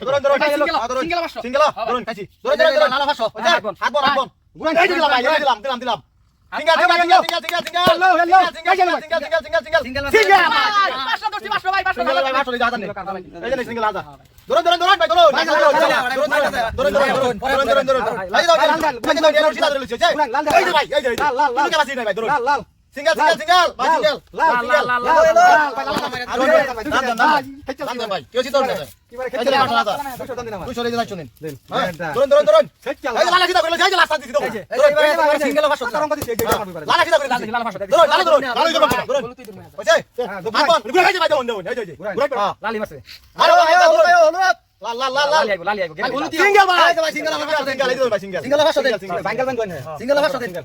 ধরুন ধরুন ধরুন সিঙ্গেল সিঙ্গেল ধরুন কাছি ধরুন ধরুন ধরুন লালা ফাঁসো হাত বন হাত বন গুণ দিলাম ভাই দিলাম দিলাম দিলাম লাল সিঙ্গেল সিঙ্গেল সিঙ্গেল ভাই সিঙ্গেল লাল লাল লাল লাল লাল লাল ভাই কেউ চিন্তা করবে সিঙ্গেল সিঙ্গেল সিঙ্গেল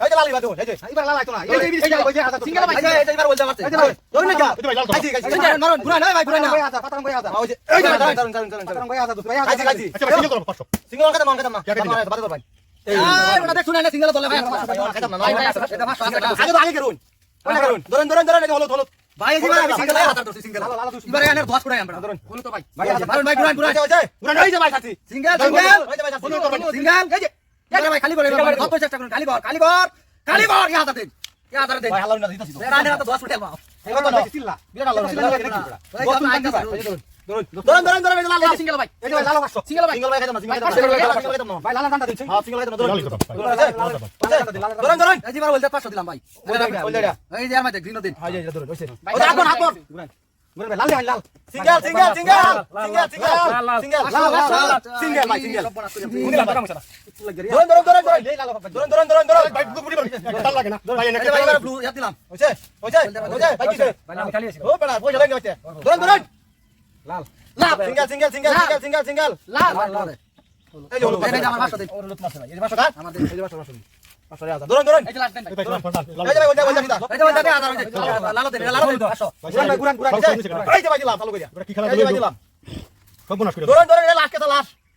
এই যে লালি বাদু এই যে এবার লাল আইতো না এই যে এই যে এই যে আদা সিঙ্গেল ভাই এই যে এবার বলতে মারতে এই যে ভাই ধরে না যা এই ভাই লাল এই যে মারুন পুরা না ভাই পুরা না আদা পাতারং ভাই আদা এই যে এই যে দাঁড়ান দাঁড়ান দাঁড়ান দাঁড়ান পাতারং ভাই আদা দুই ভাই আদা এই যে আচ্ছা সিঙ্গেল করো পাঁচশো সিঙ্গেল কথা মান কথা মা বাদ ভাই এই ওটা দেখ শুনে না সিঙ্গেল বলে ভাই কথা না এটা ভাষা আগে আগে করুন ওটা করুন ধরেন ধরেন ধরেন হলো হলো ভাই এই যে ভাই সিঙ্গেল আদা ধরছি সিঙ্গেল এবার এর ধস করে আমরা ধরেন বলো তো ভাই ভাই ভাই পুরা পুরা এই যে ভাই সাথী সিঙ্গেল সিঙ্গেল সিঙ্গেল এই যে ভাই খালি বল সব চেষ্টা করুন খালি বল খালি বল খালি বল ইয়া দিন ইয়া দিন ভাই হালাও না দিতাছি তো। রানে না। তো দোয়া ছুটে বাও এখন তো সিল্লা বিরাট আলো দরন দরন দরন লাল লাল সিঙ্গেল ভাই। এই ভাই লাল মাছ সিঙ্গেল ভাই। সিঙ্গেল ভাই খাইতাম সিঙ্গেল খাইতাম ভাই লাল দান্তা দিছি হ্যাঁ সিঙ্গেল খাইতাম দরন দরন দরন এই যে বার বলতে 500 দিলাম ভাই। এই যে আর মধ্যে গ্রিন দিন হ্যাঁ এই যে দরন হইছে ভাই আগুন আগুন লাল লাল লাল single single single single single single লাল লাল সিঙ্গেল ভাই সিঙ্গেল মুনি লাগা কামছানা ধরন ধরন ধরন ধরন এই লাল বাবা ধরন ধরন ধরন ধরন ভাই গুড়ি গুড়ি তাল লাগে না ভাই এনে ভাই ব্লু হাত দিলাম হইছে হইছে হইছে ভাই কি ভাই নাম খালি আছে ও বড়া বই লাগে হইছে ধরন ধরন লাল লাল single single single single single single লাল লাল সর্বনাশ করে ধরেন ধরেন লাশ কে লাশ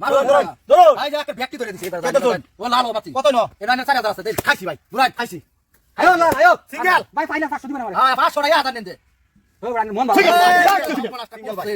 মারুন, ধরুন ধরুন এই যে একটা ব্যক্তি ধরে দিছি এবার। কত ধরুন? ও বাতি। কত ন এটা চার হাজার আছে, দিন। খাইছি ভাই ঘুরান। খাইছি আয়ো, লাল, আয়ো। সিঙ্গেল। ভাই, ফাইনাল পাঁচশো দিবেন আমারে। হ্যাঁ, টাকা দে। ও, মন ভালো। সিঙ্গেল। ভাই।